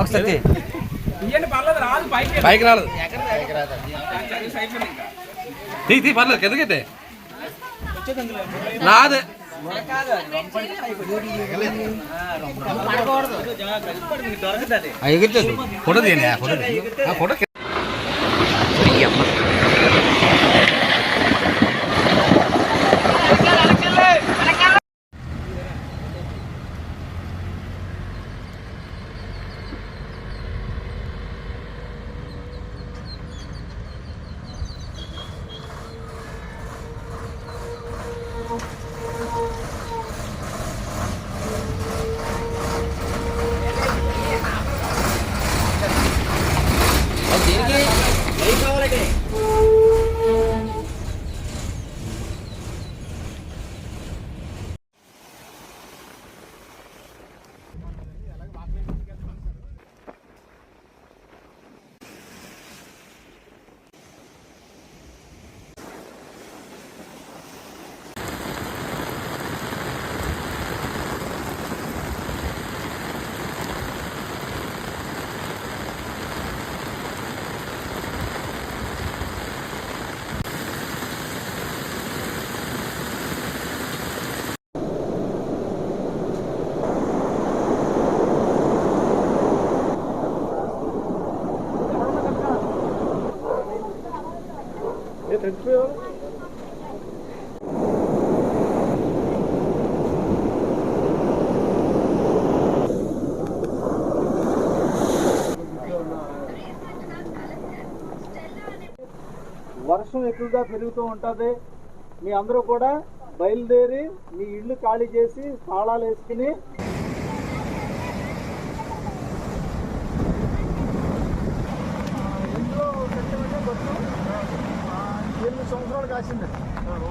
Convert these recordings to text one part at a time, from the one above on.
ఒకసారి. పైకి రాలేదు. తీ తీ పర్లేదు కిందకైతే నాదే ఎగురుతుంది. ఫోటో తీయండి ఫోటో ఫోటో తీయండి. ఆ ఫోటో వర్షం ఎక్కువగా పెరుగుతూ ఉంటుంది. మీ అందరూ కూడా బయలుదేరి మీ ఇల్లు ఖాళీ చేసి తాళాలు వేసుకుని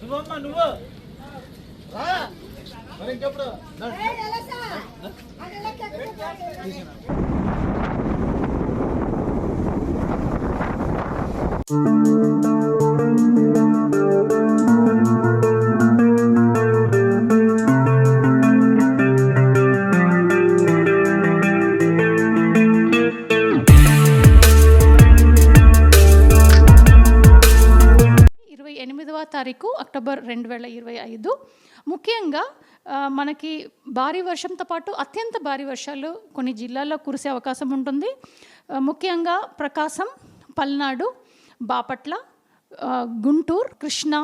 నువ్వమ్మా నువ్వు. రా. మరి ఇంకెప్పుడు? తారీఖు అక్టోబర్ రెండు వేల ఇరవై ఐదు. ముఖ్యంగా మనకి భారీ వర్షంతో పాటు అత్యంత భారీ వర్షాలు కొన్ని జిల్లాల్లో కురిసే అవకాశం ఉంటుంది. ముఖ్యంగా ప్రకాశం పల్నాడు బాపట్ల గుంటూరు కృష్ణా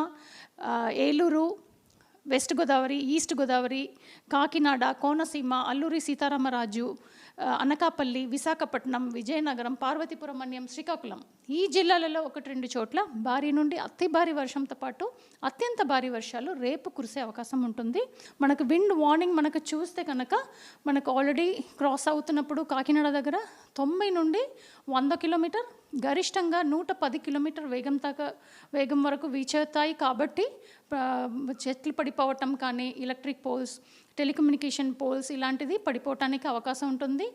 ఏలూరు వెస్ట్ గోదావరి ఈస్ట్ గోదావరి కాకినాడ కోనసీమ అల్లూరి సీతారామరాజు అనకాపల్లి విశాఖపట్నం విజయనగరం పార్వతీపురం మన్యం శ్రీకాకుళం. ఈ జిల్లాలలో ఒకటి రెండు చోట్ల భారీ నుండి అతి భారీ వర్షంతో పాటు అత్యంత భారీ వర్షాలు రేపు కురిసే అవకాశం ఉంటుంది. మనకు విండ్ వార్నింగ్ మనకు చూస్తే కనుక మనకు ఆల్రెడీ క్రాస్ అవుతున్నప్పుడు కాకినాడ దగ్గర తొంభై నుండి వంద కిలోమీటర్ గరిష్టంగా నూట పది కిలోమీటర్ వేగం దాకా వేగం వరకు వీచవుతాయి కాబట్టి చెట్లు పడిపోవటం కానీ ఎలక్ట్రిక్ పోల్స్ టెలికమ్యూనికేషన్ పోల్స్ ఇలాంటిది పడిపోవటానికి అవకాశం ఉంటుంది.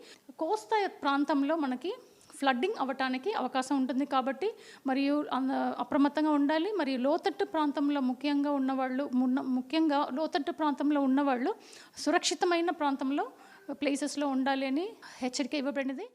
కోస్తా ప్రాంతంలో మనకి ఫ్లడ్డింగ్ అవ్వటానికి అవకాశం ఉంటుంది కాబట్టి మరియు అప్రమత్తంగా ఉండాలి. మరియు లోతట్టు ప్రాంతంలో ముఖ్యంగా ఉన్నవాళ్ళు మున్న ముఖ్యంగా లోతట్టు ప్రాంతంలో ఉన్నవాళ్ళు సురక్షితమైన ప్రాంతంలో ప్లేసెస్లో ఉండాలి అని హెచ్చరిక ఇవ్వబడినది.